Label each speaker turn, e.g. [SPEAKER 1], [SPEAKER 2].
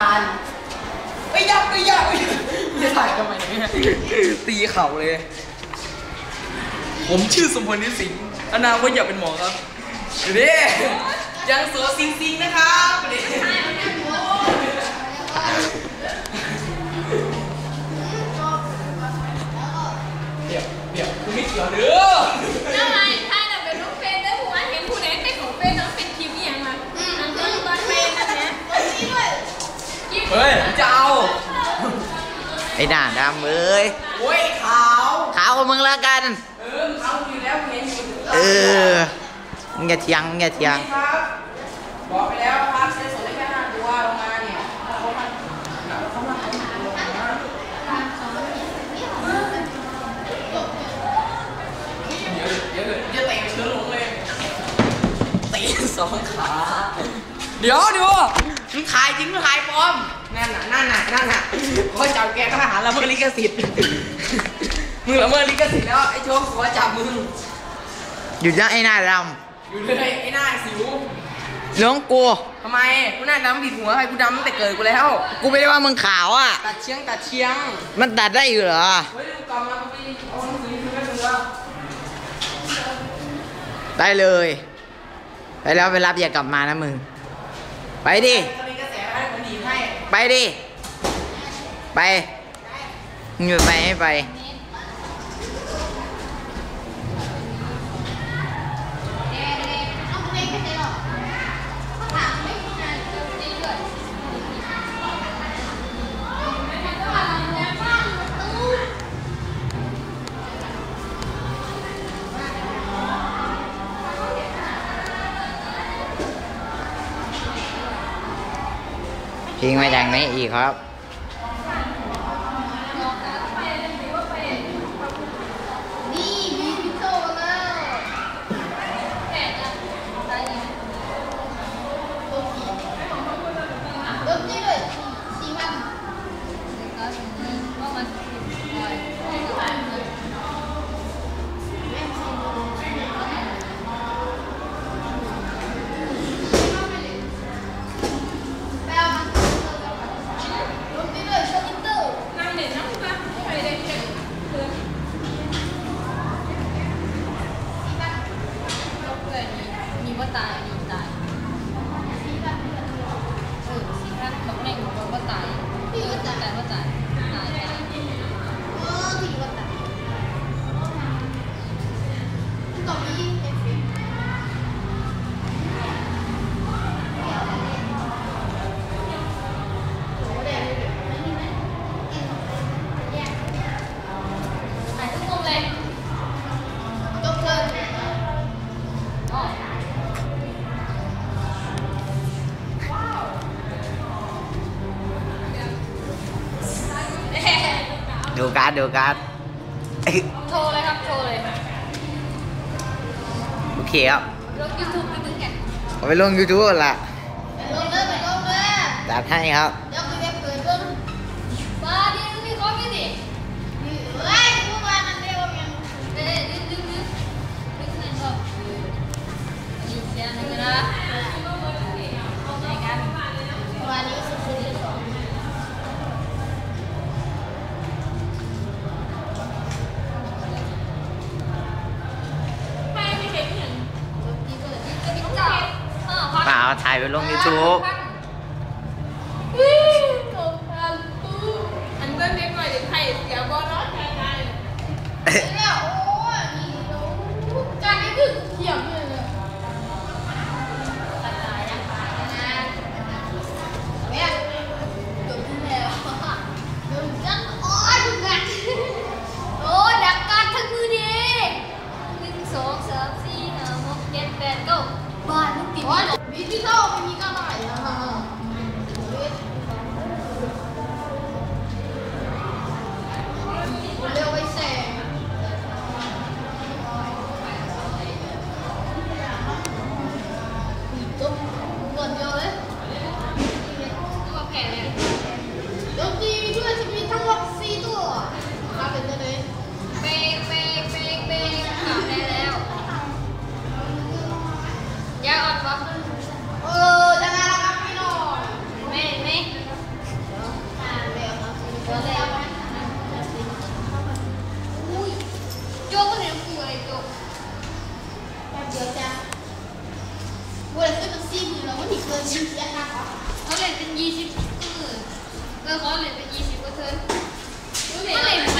[SPEAKER 1] านไอ้ยยับไอ้ยยับไอ้ยยับจะถ่ายทำไมเนี่ยตีเข่าเลย ผมชื่อสมพลนิสิงอนาคตอยากเป็นหมอครับดูดิยังโสซิงซิงนะครับเดี๋ยวเดี๋ยวกูไม่เกี่ยวเด้อ
[SPEAKER 2] เฮ้
[SPEAKER 1] ยจะเอา
[SPEAKER 3] ไอ้หน้าดำเอ้ย
[SPEAKER 1] โอ้ยขาว
[SPEAKER 3] ขาวกว่ามึงแล้วกัน
[SPEAKER 1] เออเอาอยู่แล้วเห็นอยู่
[SPEAKER 3] เออมึงอย่าเถียงมึงอย่าเถียง
[SPEAKER 1] ครับบอกไปแล้วครับใช้ส่วนได้แค่ห้าตัวลงมาเนี่ยเขามาเขามาเขามาลงมาเดี๋ยวเดี๋ยว มึงขายจริงหรือขายปลอม นั่นน่ะ นั่นน่ะ นั่นน่ะขอจับแกข้าหาละเมิดลิขสิทธิ์ มึงละเมิดลิขสิทธิ์แล้วไอ้โชคขอจับมึง
[SPEAKER 3] หยุดนะไอ้หน้าด
[SPEAKER 1] อยู่เลยไอ้หน้าสิวำ
[SPEAKER 3] น้องกู
[SPEAKER 1] ทำไมกูหน้าดำผิดหัวใครกูดำตั้งแต่เกิดกูแล้ว
[SPEAKER 3] กูไม่ได้ว่ามึงขาวอะ
[SPEAKER 1] ตัดเชียงตัดเชียง
[SPEAKER 3] มันตัดได้อยู่เหรอ
[SPEAKER 1] เฮ้ยดูกลับมากูไปเอาหนังสือคืนแม่มึงแล้ว
[SPEAKER 3] ได้เลย ไปแล้วไปรับอย่ากลับมานะมึง ไปดิ
[SPEAKER 1] ตอ ดีให้
[SPEAKER 3] ไปดิ ทิ้งไว้จากไหนอีกครับ
[SPEAKER 2] การ์ดดูกา
[SPEAKER 3] ร์ด
[SPEAKER 2] โชว์เลยครับโชว์เลย
[SPEAKER 3] โอเคครับ
[SPEAKER 2] ลงยูทูบไปดึงแก
[SPEAKER 3] เอาไปลง YouTube ก่อนละ
[SPEAKER 2] ไปลงเลยไปลงเลย
[SPEAKER 3] จัดให้ครับ ถ่ายไปลง YouTube
[SPEAKER 2] เขาเลยเป็นยี่สิบก็คือเขาเลยเป็นยี่สิบก็คือเขาเลย